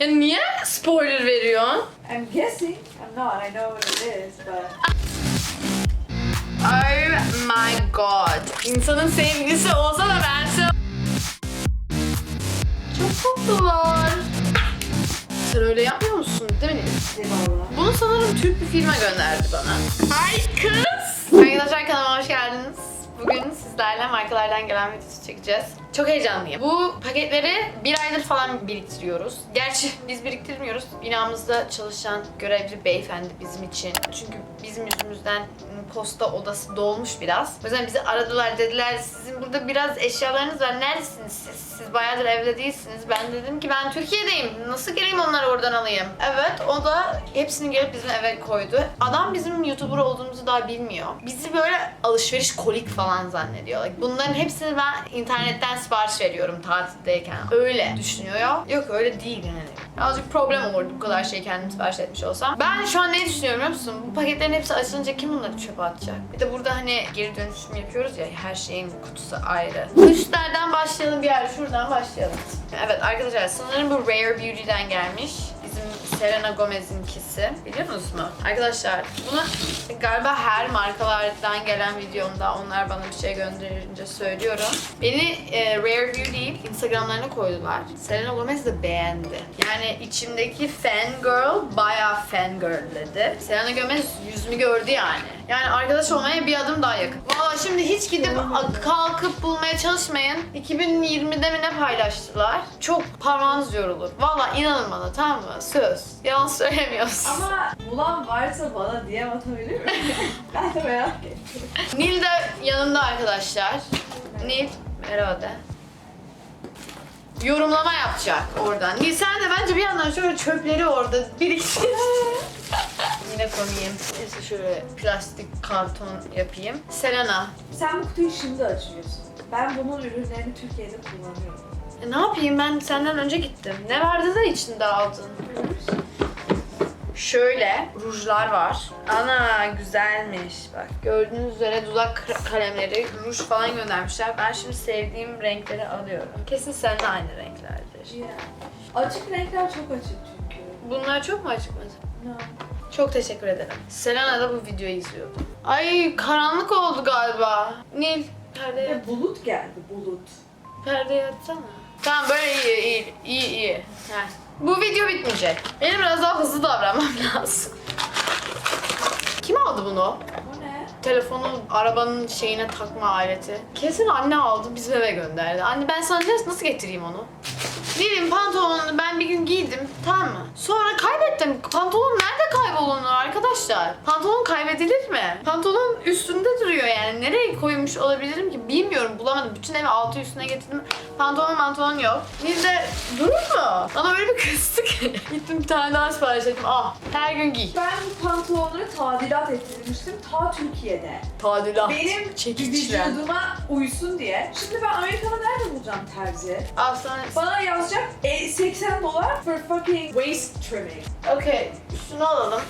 Ya niye spoiler veriyorsun? I'm guessing. I'm not. I know what it is, but Oh my god. İnsanın sevgilisi olsa da bense... Çok tatlılar. Sen öyle yapmıyor musun değil mi? Eyvallah. Bunu sanırım Türk bir filme gönderdi bana. Ay kız! Arkadaşlar kanalıma hoş geldiniz. Bugün sizlerle markalardan gelen videosu çekeceğiz. Çok heyecanlıyım. Bu paketleri bir aydır falan biriktiriyoruz. Gerçi biz biriktirmiyoruz. Binamızda çalışan görevli beyefendi bizim için. Çünkü bizim yüzümüzden posta odası dolmuş biraz. O yüzden bizi aradılar dediler sizin burada biraz eşyalarınız var. Neredesiniz siz? Siz bayağıdır evde değilsiniz. Ben dedim ki ben Türkiye'deyim. Nasıl geleyim onları oradan alayım? Evet o da hepsini gelip bizim eve koydu. Adam bizim YouTuber olduğumuzu daha bilmiyor. Bizi böyle alışveriş kolik falan zannediyor. Bunların hepsini ben internetten sipariş veriyorum tatildeyken. Öyle düşünüyor. Yok öyle değil yani. Birazcık problem olurdu bu kadar şeyi kendim sipariş etmiş olsam. Ben şu an ne düşünüyorum biliyor musun? Bu paketlerin hepsi açılınca kim bunları çöpe atacak? Bir de burada hani geri dönüşüm yapıyoruz ya her şeyin kutusu ayrı. Üstlerden başlayalım bir yer şuradan başlayalım. Evet arkadaşlar sanırım bu Rare Beauty'den gelmiş. Bizim Selena Gomez'inkisi. Biliyor musunuz mu? Arkadaşlar bunu galiba her markalardan gelen videomda onlar bana bir şey gönderince söylüyorum. Beni e, Rare Beauty Instagramlarına koydular. Selena Gomez de beğendi. Yani içimdeki fangirl bayağı fangirl dedi. Selena Gomez yüzümü gördü yani. Yani arkadaş olmaya bir adım daha yakın. Valla şimdi hiç gidip kalkıp bulmaya çalışmayın. 2020'de mi ne paylaştılar? Çok parmağınız yorulur. Valla inanın bana tamam mı? Söz. Yalan söylemiyorsun. Ama bulan varsa bana DM atabilir mi? ben de merak ettim. Nil de yanımda arkadaşlar. Nil merhaba de. Yorumlama yapacak oradan. Nil sen de bence bir yandan şöyle çöpleri orada biriktir. Yine koyayım. Neyse şöyle plastik karton yapayım. Selena. Sen bu kutuyu şimdi açıyorsun. Ben bunun ürünlerini Türkiye'de kullanıyorum. E, ne yapayım ben senden önce gittim. Ne vardı da içinde aldın? Şöyle rujlar var. Ana güzelmiş bak. Gördüğünüz üzere dudak kra- kalemleri, ruj falan göndermişler. Ben şimdi sevdiğim renkleri alıyorum. Kesin seninle aynı renklerdir. Yeah. Açık renkler çok açık çünkü. Bunlar çok mu açık mı? No. Çok teşekkür ederim. Selena da bu videoyu izliyordu. Ay karanlık oldu galiba. Nil perdeye, Ve bulut geldi, bulut. perdeye atsana. Tamam böyle iyi iyi iyi iyi. Heh. Bu video bitmeyecek. Benim biraz daha hızlı davranmam lazım. Kim aldı bunu? Telefonu arabanın şeyine takma aleti. Kesin anne aldı bizim eve gönderdi. Anne ben sana nasıl getireyim onu? Nil'in pantolonunu ben bir gün giydim tamam mı? Sonra kaybettim. Pantolon nerede kaybolunur arkadaşlar? Pantolon kaybedilir mi? Pantolon üstünde duruyor yani. Nereye koymuş olabilirim ki? Bilmiyorum bulamadım. Bütün evi altı üstüne getirdim. Pantolon pantolon yok. Nil de durur mu? Bana öyle bir kızdı ki. Gittim bir tane daha sipariş ettim. Ah her gün giy. Ben bu pantolonları tadilat ettirmiştim ta Türkiye'de. Tadilat. Benim vücuduma uysun diye. Şimdi ben Amerika'da nerede bulacağım terzi? Al sana Bana yazacak e, 80 dolar for fucking waist trimming. Okey, şunu alalım.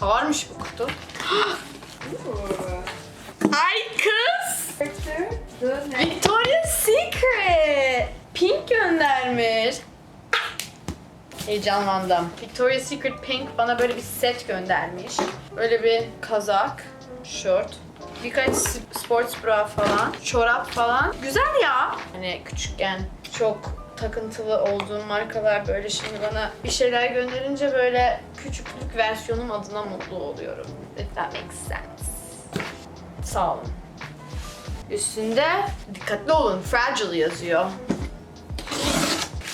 Ağırmış bu kutu. Ooh. Ay kız! The next. Victoria's Secret! Pink göndermiş. Heyecanlandım. Victoria's Secret Pink bana böyle bir set göndermiş. Böyle bir kazak, şort, birkaç sports bra falan, çorap falan. Güzel ya. Hani küçükken çok takıntılı olduğum markalar böyle şimdi bana bir şeyler gönderince böyle küçüklük versiyonum adına mutlu oluyorum. If that makes sense. Sağ olun. Üstünde dikkatli olun fragile yazıyor.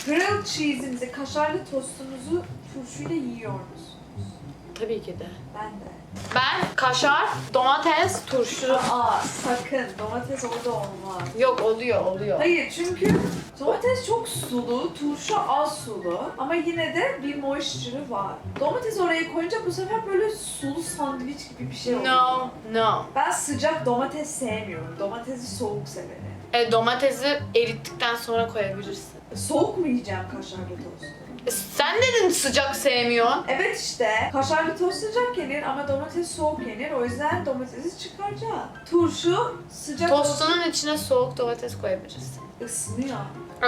Grilled cheese'inizi, kaşarlı tostunuzu turşuyla yiyor musunuz? Tabii ki de. Ben de. Ben kaşar, domates, turşu. Aa sakın domates orada olmaz. Yok oluyor oluyor. Hayır çünkü domates çok sulu, turşu az sulu ama yine de bir moisture'ı var. Domates oraya koyunca bu sefer böyle sulu sandviç gibi bir şey oluyor. No, no. Ben sıcak domates sevmiyorum. Domatesi soğuk severim. E, domatesi erittikten sonra koyabilirsin. Soğuk mu yiyeceğim kaşarlı tostu? E, sen dedin sıcak sevmiyorsun. Evet işte. Kaşarlı tost sıcak yenir ama domates soğuk yenir. O yüzden domatesi çıkaracağım. Turşu sıcak Tostunun içine soğuk domates koyabilirsin. ısınıyor.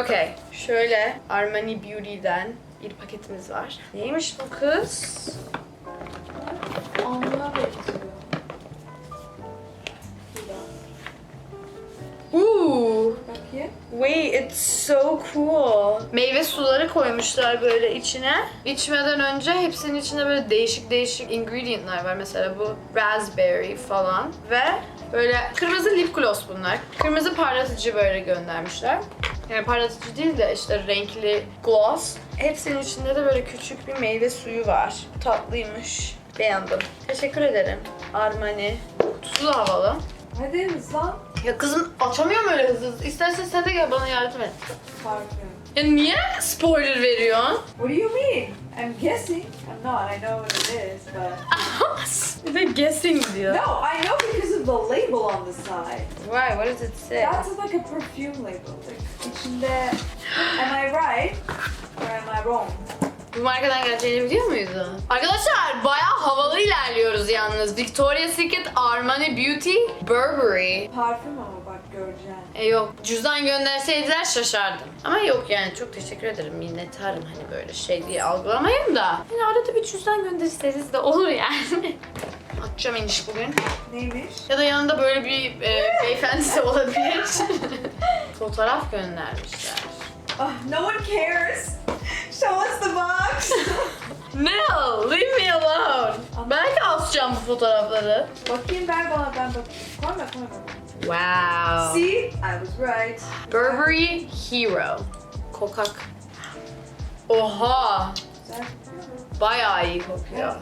Okay. Şöyle Armani Beauty'den bir paketimiz var. Neymiş bu kız? Anlığa benziyor. Bir Bakayım. Wait, it's so cool. Meyve suları koymuşlar böyle içine. İçmeden önce hepsinin içinde böyle değişik değişik ingredientlar var. Mesela bu raspberry falan ve böyle kırmızı lip gloss bunlar. Kırmızı parlatıcı böyle göndermişler. Yani parlatıcı değil de işte renkli gloss. Hepsinin içinde de böyle küçük bir meyve suyu var. Tatlıymış. Beğendim. Teşekkür ederim. Armani. Kutusu da havalı. Hadi hızlan. Ya kızım açamıyorum öyle hızlı hızlı. İstersen sen de gel bana yardım et. Parfüm. Ya niye spoiler veriyorsun? What do you mean? I'm guessing. I'm not. I know what it is, but Bir de guessing diyor. no, I know because of the label on the side. Why? What does it say? That's like a perfume label. Like, içinde. Am I right or am I wrong? Bu markadan geleceğini biliyor muydun? Arkadaşlar bayağı havalı ilerliyoruz yalnız. Victoria's Secret, Armani Beauty, Burberry. Parfüm ama bak göreceksin. E yok. Cüzdan gönderseydiler şaşardım. Ama yok yani çok teşekkür ederim. Minnettarım hani böyle şey diye algılamayın da. Hani arada bir cüzdan gönderirseniz de olur yani. Atacağım iniş bugün. Neymiş? Ya da yanında böyle bir e, beyefendisi olabilir. Fotoğraf göndermişler. Oh, no one cares. Show us the box. No, leave me alone. Belki asacağım bu fotoğrafları. Bakayım ver bana ben bakayım. Koyma koyma. Wow. See, I was right. Burberry Hero. Kokak. Oha. Güzel? Bayağı iyi kokuyor.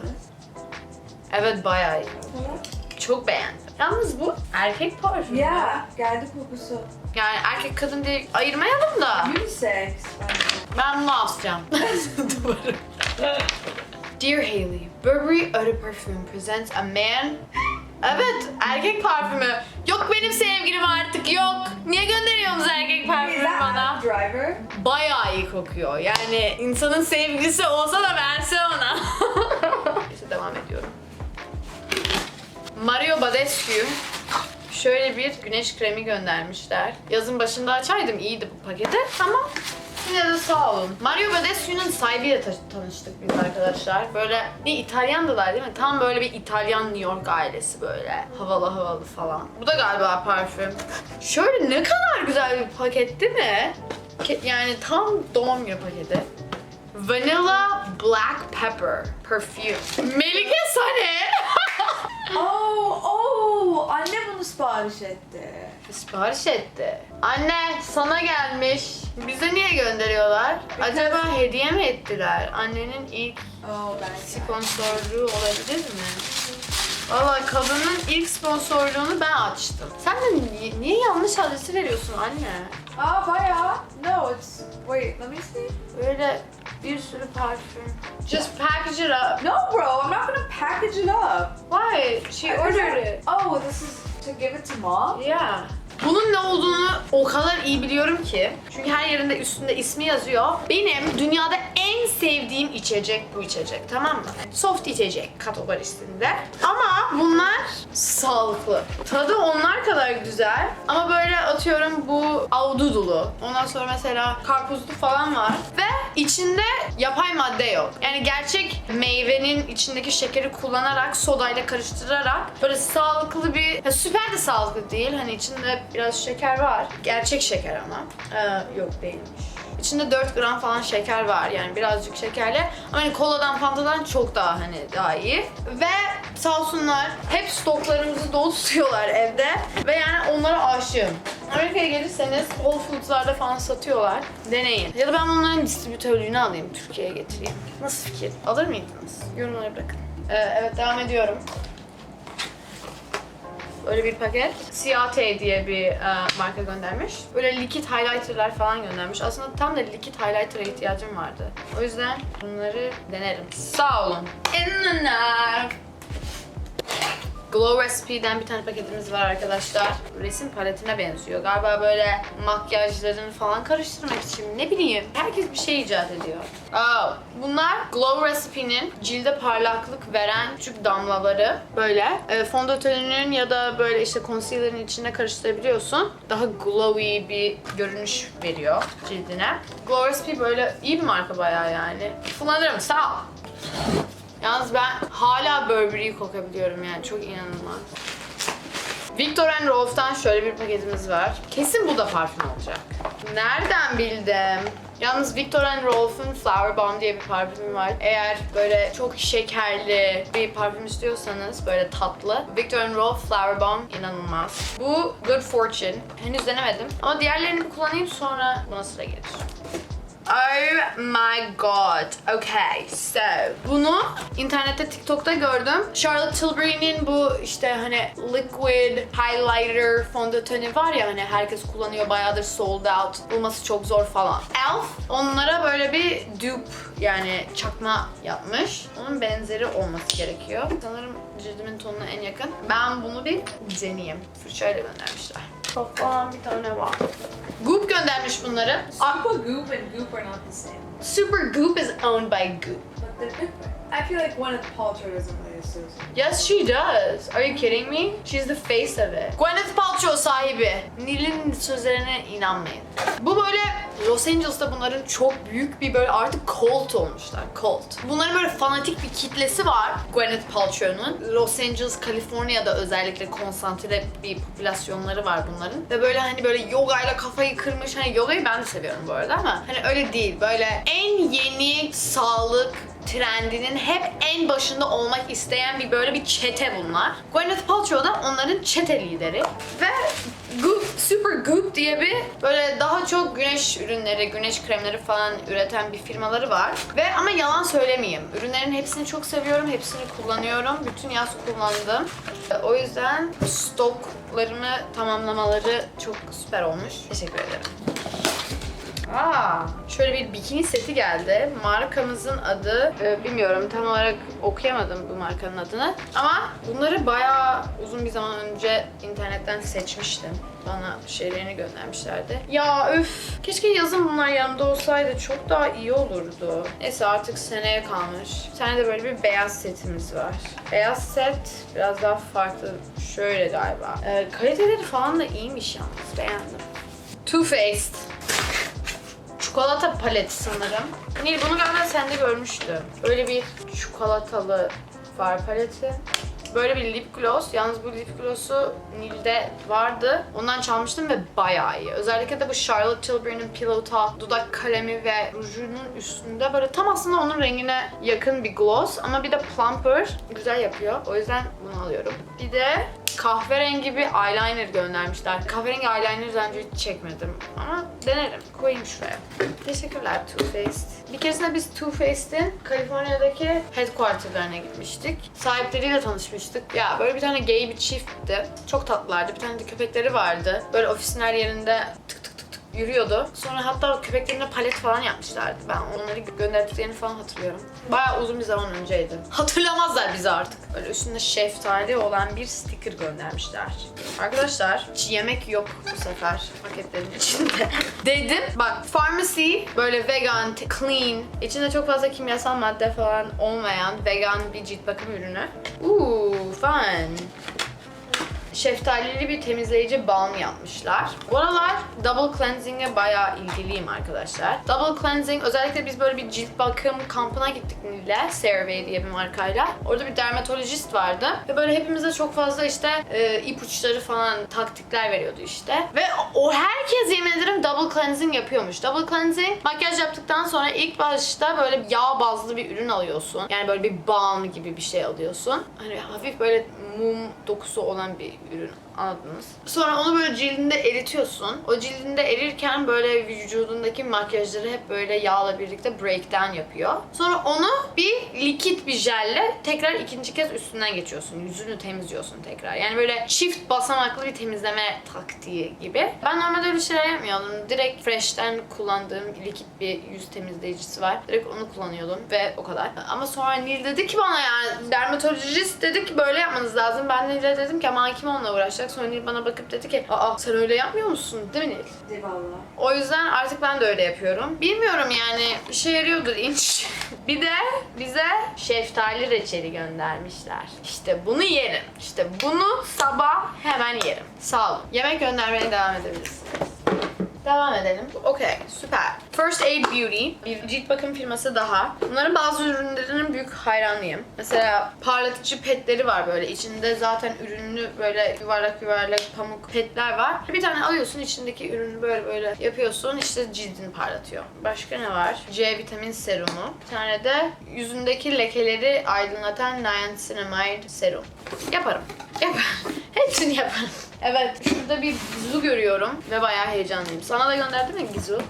Evet bayağı iyi. Çok beğendim. Yalnız bu erkek parfümü. Ya geldi kokusu. Yani erkek kadın diye ayırmayalım da. Unisex bence. Ben bunu asacağım. Duvara. Dear Hailey, Burberry Eau de Parfum presents a man... Evet, erkek parfümü. Yok benim sevgilim artık yok. Niye gönderiyorsunuz erkek parfümü bana? Driver? Bayağı iyi kokuyor. Yani insanın sevgilisi olsa da verse ona. Neyse devam ediyorum. Mario Badescu şöyle bir güneş kremi göndermişler. Yazın başında açaydım iyiydi bu paketi ama yine de sağ olun. Mario Badescu'nun sahibiyle ta- tanıştık biz arkadaşlar. Böyle bir İtalyandılar değil mi? Tam böyle bir İtalyan New York ailesi böyle. Havalı havalı falan. Bu da galiba parfüm. Şöyle ne kadar güzel bir paket değil mi? Yani tam doğum günü paketi. Vanilla Black Pepper Perfume. Melike Sane. Oh, oh, anne bunu sipariş etti. Sipariş etti. Anne sana gelmiş. Bize niye gönderiyorlar? Acaba hediye mi ettiler? Annenin ilk ben sponsorluğu olabilir mi? Valla kadının ilk sponsorluğunu ben açtım. Sen de niye, niye yanlış adresi veriyorsun anne? Aa bayağı. No, it's... Wait, let me see. Böyle bir sürü parfüm. Just package it up. No, bro, I'm not gonna package it up. Why? She ordered it. Oh, this is to give it to mom? Yeah. Bunun ne olduğunu o kadar iyi biliyorum ki. Çünkü her yerinde üstünde ismi yazıyor. Benim dünyada en sevdiğim içecek bu içecek tamam mı? Soft içecek kategorisinde. Ama bunlar sağlıklı. Tadı onlar kadar güzel. Ama böyle atıyorum bu aududulu. Ondan sonra mesela karpuzlu falan var. Ve içinde yapay madde yok. Yani gerçek meyvenin içindeki şekeri kullanarak sodayla karıştırarak böyle sağlıklı bir ya süper de sağlıklı değil. Hani içinde biraz şeker var. Gerçek şeker ama. Ee, yok değilmiş. İçinde 4 gram falan şeker var yani birazcık şekerli. Ama hani koladan fantadan çok daha hani daha iyi. Ve sağ olsunlar hep stoklarımızı dolu tutuyorlar evde. Ve yani onlara aşığım. Amerika'ya gelirseniz Whole Foods'larda falan satıyorlar. Deneyin. Ya da ben bunların distribütörlüğünü alayım Türkiye'ye getireyim. Nasıl fikir? Alır mıydınız? Yorumlara bırakın. Ee, evet devam ediyorum. Böyle bir paket. CAT diye bir e, marka göndermiş. Böyle likit highlighterlar falan göndermiş. Aslında tam da likit highlighter'a ihtiyacım vardı. O yüzden bunları denerim. Sağ olun. Enough. Glow Recipe'den bir tane paketimiz var arkadaşlar. Resim paletine benziyor. Galiba böyle makyajlarını falan karıştırmak için ne bileyim. Herkes bir şey icat ediyor. Aa, bunlar Glow Recipe'nin cilde parlaklık veren küçük damlaları. Böyle e, fondöteninin ya da böyle işte concealer'ın içine karıştırabiliyorsun. Daha glowy bir görünüş veriyor cildine. Glow Recipe böyle iyi bir marka bayağı yani. Kullanırım sağ ol. Yalnız ben hala Burberry'yi kokabiliyorum yani çok inanılmaz. Victor Rolf'tan şöyle bir paketimiz var. Kesin bu da parfüm olacak. Nereden bildim? Yalnız Victor Rolf'un Flower Bomb diye bir parfümü var. Eğer böyle çok şekerli bir parfüm istiyorsanız böyle tatlı. Victor Rolf Flower Bomb inanılmaz. Bu Good Fortune. Henüz denemedim. Ama diğerlerini kullanayım sonra buna sıra gelir. Oh my god. Okay, so bunu internette TikTok'ta gördüm. Charlotte Tilbury'nin bu işte hani liquid highlighter fondöteni var ya hani herkes kullanıyor bayağıdır sold out. Bulması çok zor falan. Elf onlara böyle bir dupe yani çakma yapmış. Onun benzeri olması gerekiyor. Sanırım cildimin tonuna en yakın. Ben bunu bir deneyeyim. Fırçayla göndermişler. Kafam bir tane var. Goop göndermiş bunları. Super Goop and Goop are not the same. Super Goop is owned by Goop. But they're different. I feel like Gwyneth Paltrow doesn't really associate. Yes, she does. Are you kidding me? She's the face of it. Gwyneth Paltrow sahibi. Nil'in sözlerine inanmayın. Bu böyle Los Angeles'ta bunların çok büyük bir böyle artık cult olmuşlar. Cult. Bunların böyle fanatik bir kitlesi var. Gwyneth Paltrow'un. Los Angeles, Kaliforniya'da özellikle konsantre bir popülasyonları var bunların. Ve böyle hani böyle yogayla kafayı kırmış. Hani yogayı ben de seviyorum bu arada ama hani öyle değil. Böyle en yeni sağlık trendinin hep en başında olmak isteyen bir böyle bir çete bunlar. Gwyneth Paltrow da onların çete lideri. Ve Goop, Super Goop diye bir böyle daha çok güneş ürünleri, güneş kremleri falan üreten bir firmaları var. Ve ama yalan söylemeyeyim. Ürünlerin hepsini çok seviyorum. Hepsini kullanıyorum. Bütün yaz kullandım. O yüzden stoklarımı tamamlamaları çok süper olmuş. Teşekkür ederim. Aa, şöyle bir bikini seti geldi. Markamızın adı e, bilmiyorum tam olarak okuyamadım bu markanın adını. Ama bunları bayağı uzun bir zaman önce internetten seçmiştim. Bana şeylerini göndermişlerdi. Ya üf, keşke yazın bunlar yanımda olsaydı çok daha iyi olurdu. Neyse artık seneye kalmış. Bir tane de böyle bir beyaz setimiz var. Beyaz set biraz daha farklı. Şöyle galiba. E, kaliteleri falan da iyiymiş yalnız. Beğendim. Too Faced. Çikolata paleti sanırım. Nil bunu galiba sende görmüştüm. Böyle bir çikolatalı far paleti. Böyle bir lip gloss. Yalnız bu lip gloss'u Nil'de vardı. Ondan çalmıştım ve bayağı iyi. Özellikle de bu Charlotte Tilbury'nin Pillow Talk dudak kalemi ve rujunun üstünde böyle tam aslında onun rengine yakın bir gloss ama bir de plumper güzel yapıyor. O yüzden bunu alıyorum. Bir de kahverengi bir eyeliner göndermişler. Kahverengi eyeliner daha önce hiç çekmedim ama denerim. Koyayım şuraya. Teşekkürler Too Faced. Bir keresinde biz Too Faced'in Kaliforniya'daki headquarterlarına gitmiştik. Sahipleriyle tanışmıştık. Ya böyle bir tane gay bir çiftti. Çok tatlılardı. Bir tane de köpekleri vardı. Böyle ofisin her yerinde tık tık yürüyordu. Sonra hatta köpeklerine palet falan yapmışlardı. Ben onları gönderdiklerini falan hatırlıyorum. Bayağı uzun bir zaman önceydi. Hatırlamazlar bizi artık. Böyle üstünde şeftali olan bir sticker göndermişler. Arkadaşlar hiç yemek yok bu sefer paketlerin içinde. Dedim bak pharmacy böyle vegan, clean, içinde çok fazla kimyasal madde falan olmayan vegan bir cilt bakım ürünü. Ooh fun şeftalili bir temizleyici balm yapmışlar. Bu aralar double cleansing'e bayağı ilgiliyim arkadaşlar. Double cleansing özellikle biz böyle bir cilt bakım kampına gittik Nil'le. CeraVe diye bir markayla. Orada bir dermatolojist vardı. Ve böyle hepimize çok fazla işte e, ipuçları falan taktikler veriyordu işte. Ve o herkes yemin ederim double cleansing yapıyormuş. Double cleansing makyaj yaptıktan sonra ilk başta böyle yağ bazlı bir ürün alıyorsun. Yani böyle bir balm gibi bir şey alıyorsun. Hani hafif böyle mum dokusu olan bir ürün Anladınız. Sonra onu böyle cildinde eritiyorsun. O cildinde erirken böyle vücudundaki makyajları hep böyle yağla birlikte breakdown yapıyor. Sonra onu bir likit bir jelle tekrar ikinci kez üstünden geçiyorsun. Yüzünü temizliyorsun tekrar. Yani böyle çift basamaklı bir temizleme taktiği gibi. Ben normalde öyle şeyler yapmıyordum. Direkt Fresh'ten kullandığım likit bir yüz temizleyicisi var. Direkt onu kullanıyordum ve o kadar. Ama sonra Nil dedi ki bana yani dermatolojist dedi ki böyle yapmanız lazım. Ben Nil'e dedim ki ama kim onunla uğraşacak? Sonra Nil bana bakıp dedi ki aa sen öyle yapmıyor musun? Değil mi Nil? Eyvallah. O yüzden artık ben de öyle yapıyorum. Bilmiyorum yani işe yarıyordur inç. bir de bize şeftali reçeli göndermişler. İşte bunu yerim. İşte bunu sabah hemen yerim. Sağ olun. Yemek göndermeye devam edebilirsiniz. Devam edelim. Okey, süper. First Aid Beauty, bir cilt bakım firması daha. Bunların bazı ürünlerinin büyük hayranıyım. Mesela parlatıcı petleri var böyle. İçinde zaten ürünlü böyle yuvarlak yuvarlak pamuk petler var. Bir tane alıyorsun içindeki ürünü böyle böyle yapıyorsun. işte cildini parlatıyor. Başka ne var? C vitamin serumu. Bir tane de yüzündeki lekeleri aydınlatan niacinamide serum. Yaparım. Yaparım. Hepsini yaparım. Evet, şurada bir gizu görüyorum ve bayağı heyecanlıyım. Sana da gönderdim mi gizu?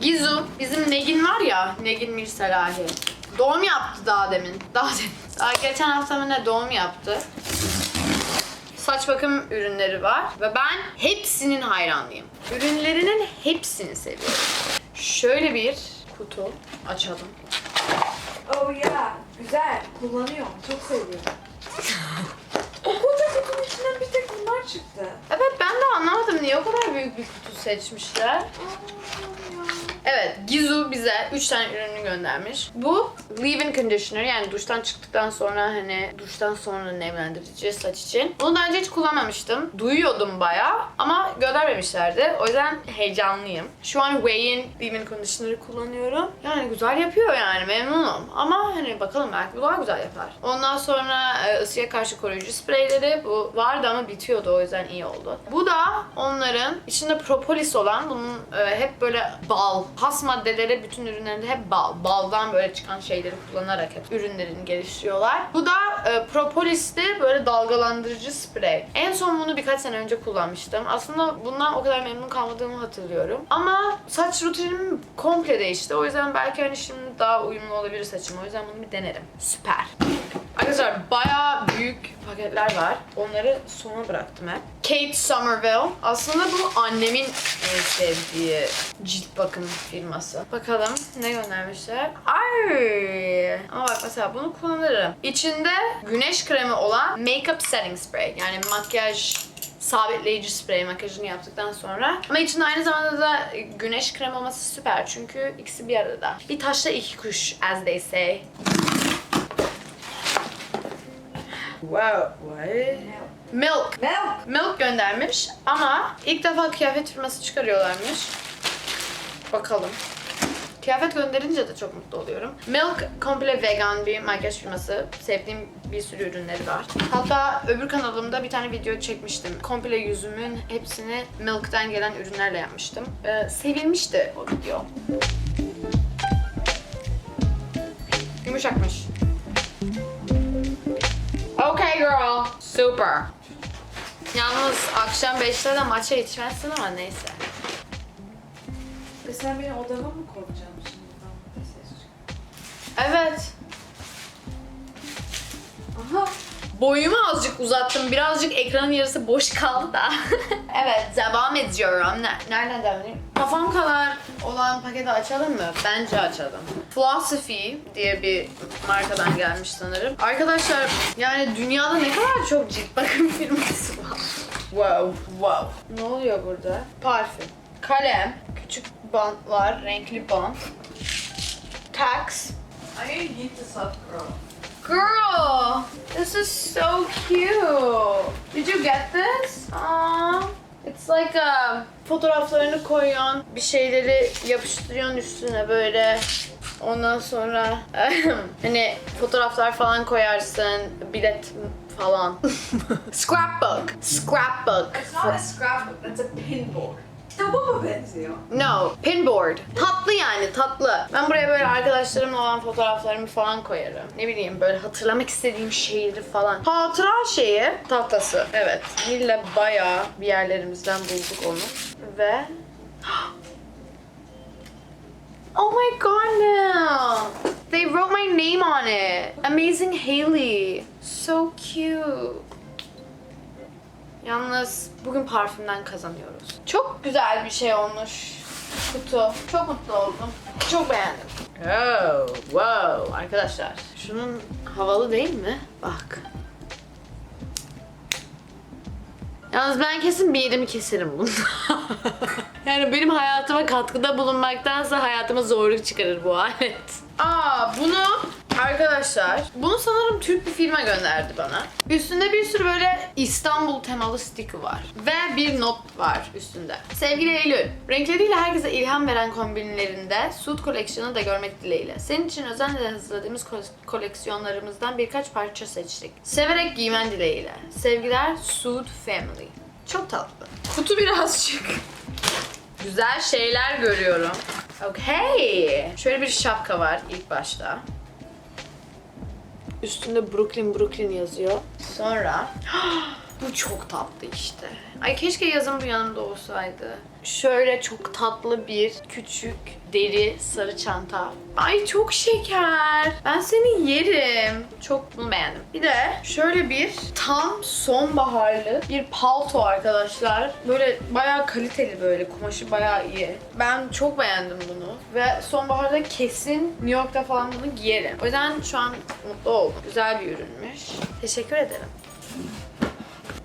Gizu, bizim Negin var ya, Negin Mirselahi. Doğum yaptı daha demin. Daha demin. Daha geçen hafta mı ne doğum yaptı. Saç bakım ürünleri var ve ben hepsinin hayranıyım. Ürünlerinin hepsini seviyorum. Şöyle bir kutu açalım. Oh yeah. Güzel. Kullanıyorum. Çok seviyorum. içinden bir tek bunlar çıktı. Evet ben de anlamadım niye o kadar büyük bir kutu seçmişler. Ya. Evet, Gizu bize 3 tane ürünü göndermiş. Bu leave-in conditioner yani duştan çıktıktan sonra hani duştan sonra nemlendirici saç için. Bunu daha önce hiç kullanmamıştım. Duyuyordum bayağı ama göndermemişlerdi. O yüzden heyecanlıyım. Şu an Way'in leave-in conditioner'ı kullanıyorum. Yani güzel yapıyor yani memnunum. Ama hani bakalım belki bu daha güzel yapar. Ondan sonra e, ısıya karşı koruyucu spreyleri bu vardı ama bitiyordu o yüzden iyi oldu. Bu da onların içinde propolis olan bunun e, hep böyle bal, has maddeleri bütün ürünlerinde hep bal. Baldan böyle çıkan şeyleri kullanarak hep ürünlerini geliştiriyorlar. Bu da e, propolisli böyle dalgalandırıcı sprey. En son bunu birkaç sene önce kullanmıştım. Aslında bundan o kadar memnun kalmadığımı hatırlıyorum. Ama saç rutinim komple değişti. O yüzden belki hani şimdi daha uyumlu olabilir saçım. O yüzden bunu bir denerim. Süper. Arkadaşlar bayağı büyük paketler var. Onları sona bıraktım hep. Kate Somerville. Aslında bu annemin en sevdiği cilt bakım firması. Bakalım ne göndermişler. Ay! Ama bak mesela bunu kullanırım. İçinde güneş kremi olan Makeup Setting Spray. Yani makyaj sabitleyici sprey makyajını yaptıktan sonra. Ama içinde aynı zamanda da güneş kremi olması süper çünkü ikisi bir arada. Bir taşla iki kuş as they say. Wow. What? Milk. Milk. Milk göndermiş ama ilk defa kıyafet firması çıkarıyorlarmış. Bakalım. Kıyafet gönderince de çok mutlu oluyorum. Milk komple vegan bir makyaj firması. Sevdiğim bir sürü ürünleri var. Hatta öbür kanalımda bir tane video çekmiştim. Komple yüzümün hepsini Milk'ten gelen ürünlerle yapmıştım. Ee, sevilmişti o video. Yumuşakmış. Super. Yalnız akşam 5'te de maça yetişmezsin ama neyse. E sen beni odama mı koyacaksın şimdi? Ben de ses çıkıyor. Evet. Aha. Boyumu azıcık uzattım. Birazcık ekranın yarısı boş kaldı da. evet, devam ediyorum. Ne, nereden devam edeyim? Kafam kadar olan paketi açalım mı? Bence açalım. Philosophy diye bir markadan gelmiş sanırım. Arkadaşlar yani dünyada ne kadar çok cilt bakım firması var. Wow, wow. Ne oluyor burada? Parfüm. Kalem. Küçük bantlar, renkli bant. Tax. I need to girl. Girl, this is so cute. Did you get this? Aww. It's like a fotoğraflarını koyuyorsun, bir şeyleri yapıştırıyorsun üstüne böyle. Ondan sonra hani fotoğraflar falan koyarsın, bilet falan. Scrapbook. Scrapbook. It's not a scrapbook, that's a pinboard. Kitaba mı benziyor? No, pinboard. Tatlı yani tatlı. Ben buraya böyle arkadaşlarımla olan fotoğraflarımı falan koyarım. Ne bileyim böyle hatırlamak istediğim şeyleri falan. Hatıra şeyi tahtası. Evet. Nil'le bayağı bir yerlerimizden bulduk onu. Ve... Oh my god no! They wrote my name on it. Amazing Haley. So cute. Yalnız bugün parfümden kazanıyoruz. Çok güzel bir şey olmuş kutu. Çok mutlu oldum. Çok beğendim. Oh, wow. Arkadaşlar şunun havalı değil mi? Bak. Yalnız ben kesin bir yerimi keserim bunu. yani benim hayatıma katkıda bulunmaktansa hayatıma zorluk çıkarır bu alet. Aa bunu arkadaşlar bunu sanırım Türk bir firma gönderdi bana. Üstünde bir sürü böyle İstanbul temalı sticker var. Ve bir not var üstünde. Sevgili Eylül, renkleriyle herkese ilham veren kombinlerinde Suit koleksiyonu da görmek dileğiyle. Senin için özenle hazırladığımız ko- koleksiyonlarımızdan birkaç parça seçtik. Severek giymen dileğiyle. Sevgiler Suit Family. Çok tatlı. Kutu birazcık güzel şeyler görüyorum. Okay. Şöyle bir şapka var ilk başta. Üstünde Brooklyn Brooklyn yazıyor. Sonra bu çok tatlı işte. Ay keşke yazın bu yanımda olsaydı. Şöyle çok tatlı bir küçük deri sarı çanta. Ay çok şeker. Ben seni yerim. Çok bunu beğendim. Bir de şöyle bir tam sonbaharlı bir palto arkadaşlar. Böyle bayağı kaliteli böyle. Kumaşı bayağı iyi. Ben çok beğendim bunu. Ve sonbaharda kesin New York'ta falan bunu giyerim. O yüzden şu an mutlu oldum. Güzel bir ürünmüş. Teşekkür ederim.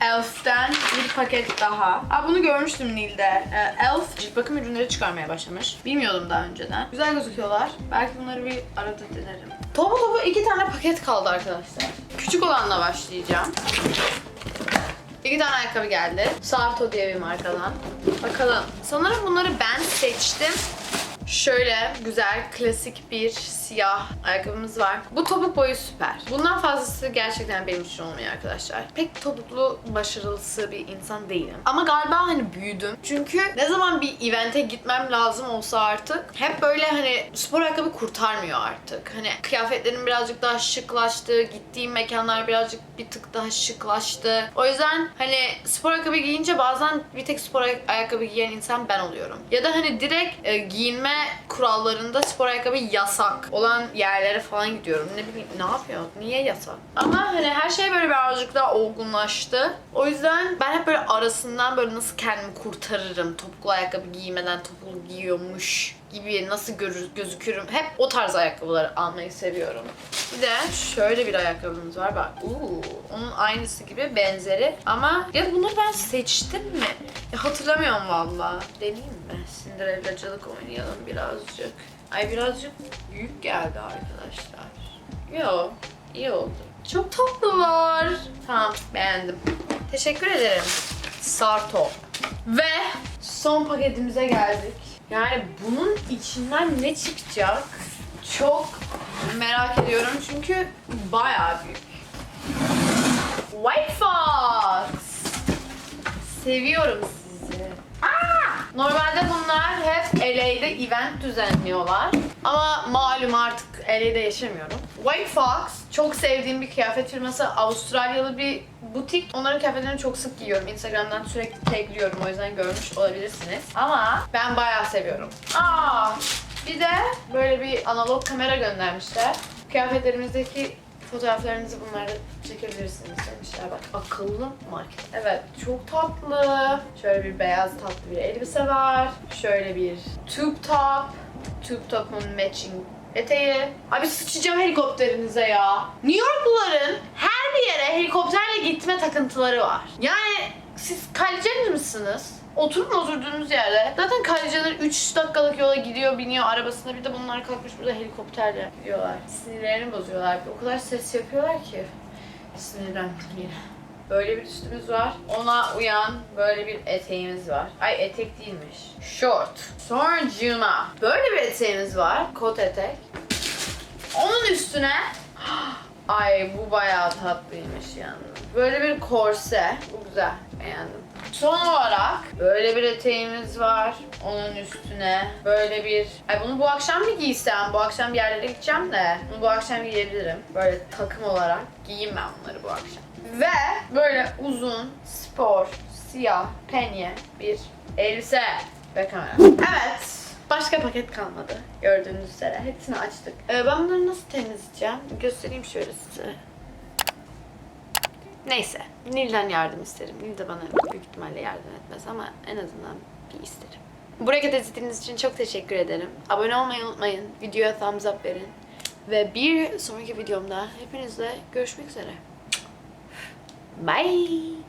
Elf'ten bir paket daha. Aa, bunu görmüştüm Nil'de. Ee, Elf cilt bakım ürünleri çıkarmaya başlamış. Bilmiyordum daha önceden. Güzel gözüküyorlar. Belki bunları bir arada denerim. Topu topu iki tane paket kaldı arkadaşlar. Küçük olanla başlayacağım. İki tane ayakkabı geldi. Sarto diye bir markadan. Bakalım. Sanırım bunları ben seçtim. Şöyle güzel klasik bir siyah ayakkabımız var. Bu topuk boyu süper. Bundan fazlası gerçekten benim için olmuyor arkadaşlar. Pek topuklu başarılısı bir insan değilim. Ama galiba hani büyüdüm. Çünkü ne zaman bir evente gitmem lazım olsa artık hep böyle hani spor ayakkabı kurtarmıyor artık. Hani kıyafetlerim birazcık daha şıklaştı. Gittiğim mekanlar birazcık bir tık daha şıklaştı. O yüzden hani spor ayakkabı giyince bazen bir tek spor ay- ayakkabı giyen insan ben oluyorum. Ya da hani direkt e, giyinme kurallarında spor ayakkabı yasak olan yerlere falan gidiyorum. Ne bileyim ne yapıyor? Niye yasak? Ama hani her şey böyle birazcık daha olgunlaştı. O yüzden ben hep böyle arasından böyle nasıl kendimi kurtarırım topuklu ayakkabı giymeden topuklu giyiyormuş gibi nasıl görür, gözükürüm. Hep o tarz ayakkabıları almayı seviyorum. Bir de şöyle bir ayakkabımız var bak. Uuu, onun aynısı gibi benzeri. Ama ya bunları ben seçtim mi? Ya hatırlamıyorum valla. Deneyeyim mi? Cinderella'cılık oynayalım birazcık. Ay birazcık büyük geldi arkadaşlar. Yo, iyi oldu. Çok tatlılar. Tamam, beğendim. Teşekkür ederim. Sarto. Ve son paketimize geldik. Yani bunun içinden ne çıkacak? Çok merak ediyorum çünkü bayağı büyük. White Fox. Seviyorum! Normalde bunlar hep LA'de event düzenliyorlar. Ama malum artık LA'de yaşamıyorum. White Fox çok sevdiğim bir kıyafet firması. Avustralyalı bir butik. Onların kıyafetlerini çok sık giyiyorum. Instagram'dan sürekli tagliyorum. O yüzden görmüş olabilirsiniz. Ama ben bayağı seviyorum. Aa! Bir de böyle bir analog kamera göndermişler. Kıyafetlerimizdeki fotoğraflarınızı bunları çekebilirsiniz demişler. Bak akıllı market. Evet çok tatlı. Şöyle bir beyaz tatlı bir elbise var. Şöyle bir tube top. Tube top'un matching eteği. Abi sıçacağım helikopterinize ya. New Yorkluların her bir yere helikopterle gitme takıntıları var. Yani siz Kalice'niz misiniz? Oturun oturduğunuz yerde. Zaten Kalice'ler 3 dakikalık yola gidiyor, biniyor arabasında. Bir de bunlar kalkmış burada helikopterle gidiyorlar. Sinirlerini bozuyorlar. O kadar ses yapıyorlar ki. Sinirlendim yine. Böyle bir üstümüz var. Ona uyan böyle bir eteğimiz var. Ay etek değilmiş. Short. Sonracığıma böyle bir eteğimiz var. Kot etek. Onun üstüne Ay bu bayağı tatlıymış yalnız. Böyle bir korse. Bu güzel. Beğendim. Son olarak böyle bir eteğimiz var. Onun üstüne böyle bir... Ay bunu bu akşam mı giysem? Bu akşam bir yerlere gideceğim de. Bunu bu akşam giyebilirim. Böyle takım olarak giyeyim ben bunları bu akşam. Ve böyle uzun, spor, siyah, penye bir elbise ve kamera. Evet. Başka paket kalmadı. Gördüğünüz üzere. Hepsini açtık. Ee, ben bunları nasıl temizleyeceğim? Göstereyim şöyle size. Neyse. Nil'den yardım isterim. Nil de bana büyük ihtimalle yardım etmez ama en azından bir isterim. Buraya kadar izlediğiniz için çok teşekkür ederim. Abone olmayı unutmayın. Videoya thumbs up verin. Ve bir sonraki videomda hepinizle görüşmek üzere. Bye.